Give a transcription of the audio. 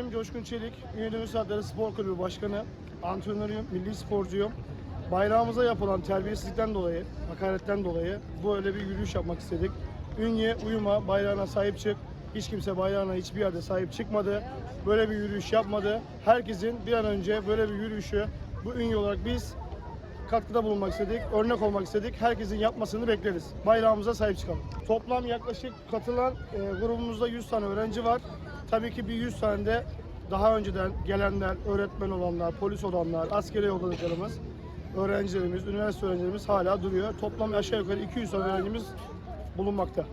İsmim Coşkun Çelik. Ünlü Müsaadele Spor Kulübü Başkanı. Antrenörüyüm, milli sporcuyum. Bayrağımıza yapılan terbiyesizlikten dolayı, hakaretten dolayı böyle bir yürüyüş yapmak istedik. Ünye, uyuma, bayrağına sahip çık. Hiç kimse bayrağına hiçbir yerde sahip çıkmadı. Böyle bir yürüyüş yapmadı. Herkesin bir an önce böyle bir yürüyüşü bu ünye olarak biz katkıda bulunmak istedik, örnek olmak istedik. Herkesin yapmasını bekleriz. Bayrağımıza sahip çıkalım. Toplam yaklaşık katılan e, grubumuzda 100 tane öğrenci var. Tabii ki bir 100 tane de daha önceden gelenler, öğretmen olanlar, polis olanlar, askeri yolladıklarımız, öğrencilerimiz, üniversite öğrencilerimiz hala duruyor. Toplam aşağı yukarı 200 tane öğrencimiz bulunmakta.